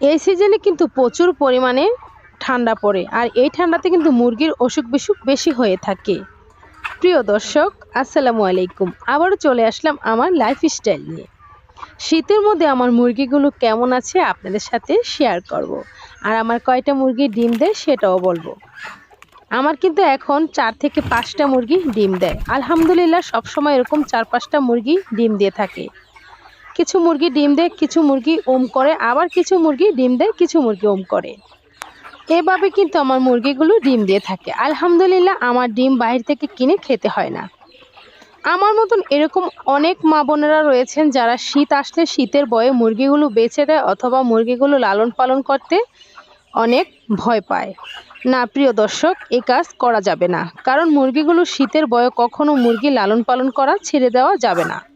এই সিজনে কিন্তু প্রচুর পরিমাণে ঠান্ডা পড়ে, আর এই ঠান্ডাতে কিন্তু মুরগির অসুখ বিসুখ বেশি হয়ে থাকে। প্রিয় দর্শক, আসসালামু আলাইকুম। আবারও চলে আসলাম আমার লাইফস্টাইল নিয়ে। শীতের মধ্যে আমার মুরগিগুলো কেমন আছে আপনাদের সাথে শেয়ার করব। আর আমার কয়টা মুরগি ডিম দেয় সেটাও বলব। আমার কিন্তু এখন চার থেকে পাঁচটা মুরগি ডিম দেয়। আলহামদুলিল্লাহ সবসময় এরকম চার পাঁচটা মুরগি ডিম দিয়ে থাকে। কিছু মুরগি ডিম দেয়, কিছু মুরগি ওম করে, আবার কিছু মুরগি ডিম দেয়, কিছু মুরগি ওম করে। এভাবে কিন্তু আমার মুরগিগুলো ডিম দিয়ে থাকে। আলহামদুলিল্লাহ, আমার ডিম বাইরে থেকে কিনে খেতে হয় না। আমার মতন এরকম অনেক মা বোনেরা রয়েছেন যারা শীত আসলে শীতের বয়ে মুরগিগুলো বেছে দেয় অথবা মুরগিগুলো লালন পালন করতে অনেক ভয় পায়। না, প্রিয় দর্শক, এ কাজ করা যাবে না। কারণ মুরগিগুলো শীতের বয়ে কখনো মুরগি লালন পালন করা ছেড়ে দেওয়া যাবে না।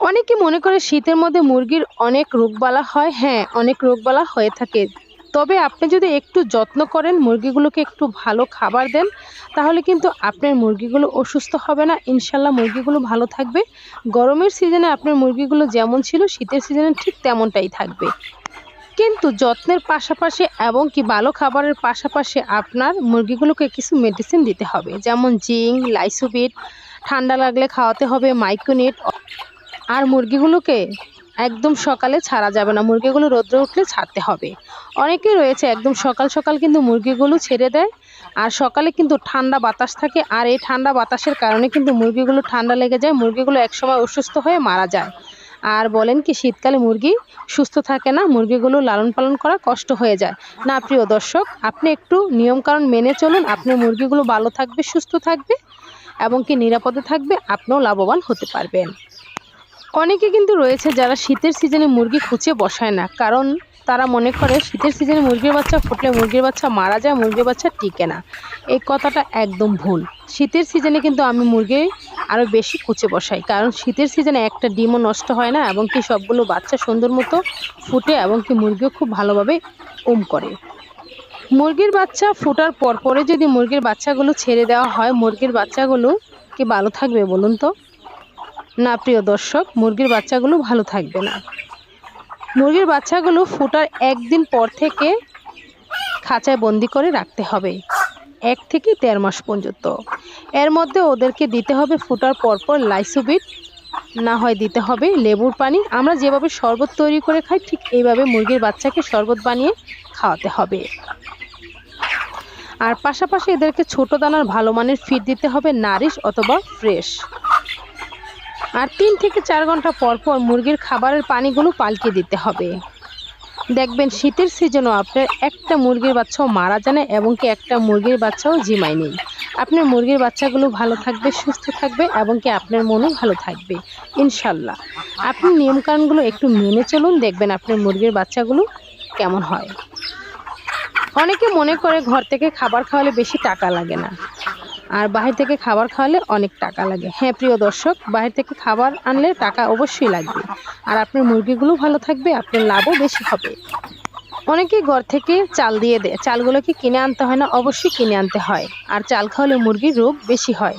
অনেকে মনে করে শীতের মধ্যে মুরগির অনেক রোগবালা হয়। হ্যাঁ অনেক রোগবালা হয়ে থাকে। তবে আপনি যদি একটু যত্ন করেন, মুরগিগুলোকে একটু ভালো খাবার দেন, তাহলে কিন্তু আপনার মুরগিগুলো অসুস্থ হবে না। ইনশাল্লাহ মুরগিগুলো ভালো থাকবে। গরমের সিজনে আপনার মুরগিগুলো যেমন ছিল, শীতের সিজনে ঠিক তেমনটাই থাকবে। কিন্তু যত্নের পাশাপাশি এবং কি ভালো খাবারের পাশাপাশি আপনার মুরগিগুলোকে কিছু মেডিসিন দিতে হবে। যেমন জিঙ্ক, লাইসোবিট, ঠান্ডা লাগলে খাওয়াতে হবে মাইক্রোনেট আর মুরগিগুলোকে একদম সকালে ছাড়া যাবে না। মুরগিগুলো রোদ্রে উঠলে ছাড়তে হবে। অনেকেই রয়েছে একদম সকাল সকাল কিন্তু মুরগিগুলো ছেড়ে দেয় আর সকালে কিন্তু ঠান্ডা বাতাস থাকে আর এই ঠান্ডা বাতাসের কারণে কিন্তু মুরগিগুলো ঠান্ডা লেগে যায়, মুরগিগুলো একসময় অসুস্থ হয়ে মারা যায়। আর বলেন কি, শীতকালে মুরগি সুস্থ থাকে না, মুরগিগুলো লালন পালন করা কষ্ট হয়ে যায়। না, প্রিয় দর্শক, আপনি একটু নিয়মকানুন মেনে চলুন, আপনি মুরগিগুলো ভালো থাকবে, সুস্থ থাকবে এবং কি নিরাপদে থাকবে, আপনিও লাভবান হতে পারবেন। অনেকে কিন্তু রয়েছে যারা শীতের সিজনে মুরগি খুঁচিয়ে বসায় না। কারণ তারা মনে করে শীতের সিজনে মুরগির বাচ্চা ফুটলে মুরগির বাচ্চা মারা যায়, মুরগির বাচ্চা টিকে না। এই কথাটা একদম ভুল। শীতের সিজনে কিন্তু আমি মুরগি আরও বেশি কুচে বসাই। কারণ শীতের সিজনে একটা ডিমও নষ্ট হয় না, এবং কি সবগুলো বাচ্চা সুন্দর মতো ফুটে, এবং কি মুরগিও খুব ভালোভাবে উম করে। মুরগির বাচ্চা ফোটার পরপরে যদি মুরগির বাচ্চাগুলো ছেড়ে দেওয়া হয়, মুরগির বাচ্চাগুলো কি ভালো থাকবে বলুন তো? না, প্রিয় দর্শক, মুরগির বাচ্চাগুলো ভালো থাকবে না। মুরগির বাচ্চাগুলো ফোটার একদিন পর থেকে খাঁচায় বন্দি করে রাখতে হবে, এক থেকে দেড় মাস পর্যন্ত। এর মধ্যে ওদেরকে দিতে হবে ফোটার পরপর লাইসোবিট, না হয় দিতে হবে লেবুর পানি। আমরা যেভাবে শরবত তৈরি করে খাই, ঠিক এইভাবে মুরগির বাচ্চাকে শরবত বানিয়ে খাওয়াতে হবে। আর পাশাপাশি এদেরকে ছোট দানার ভালো মানের ফিড দিতে হবে, নারিশ অথবা ফ্রেশ। আর তিন থেকে চার ঘণ্টা পর পর মুরগির খাবারের পানিগুলো পাল্টে দিতে হবে। দেখবেন শীতের সিজনও আপনার একটা মুরগির বাচ্চাও মারা জানে এবং কি একটা মুরগির বাচ্চাও জিমাই নেই। আপনার মুরগির বাচ্চাগুলো ভালো থাকবে, সুস্থ থাকবে এবং কি আপনার মনও ভালো থাকবে, ইনশাল্লাহ। আপনি নিয়মকানুনগুলো একটু মেনে চলুন, দেখবেন আপনার মুরগির বাচ্চাগুলো কেমন হয়। অনেকে মনে করে ঘর থেকে খাবার খাওয়ালে বেশি টাকা লাগে না। আর বাহির থেকে খাবার খাওয়ালে অনেক টাকা লাগে। হ্যাঁ প্রিয় দর্শক, বাহির থেকে খাবার আনলে টাকা অবশ্যই লাগবে। আর আপনার মুরগিগুলো ভালো থাকবে, আপনার লাভও বেশি হবে। অনেকেই ঘর থেকে চাল দিয়ে দেয়। চালগুলোকে কিনে আনতে হয় না, অবশ্যই কিনে আনতে হয়। আর চাল খাওয়ালে মুরগির রোগ বেশি হয়।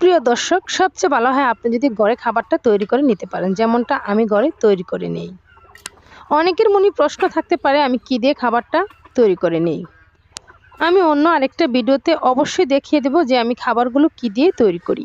প্রিয় দর্শক, সবচেয়ে ভালো হয় আপনি যদি ঘরে খাবারটা তৈরি করে নিতে পারেন, যেমনটা আমি ঘরে তৈরি করে নেই। অনেকের মনে প্রশ্ন থাকতে পারে, আমি কি দিয়ে খাবারটা তৈরি করে নেই? আমি অন্য আরেকটা ভিডিওতে অবশ্যই দেখিয়ে দেবো যে আমি খাবারগুলো কী দিয়ে তৈরি করি।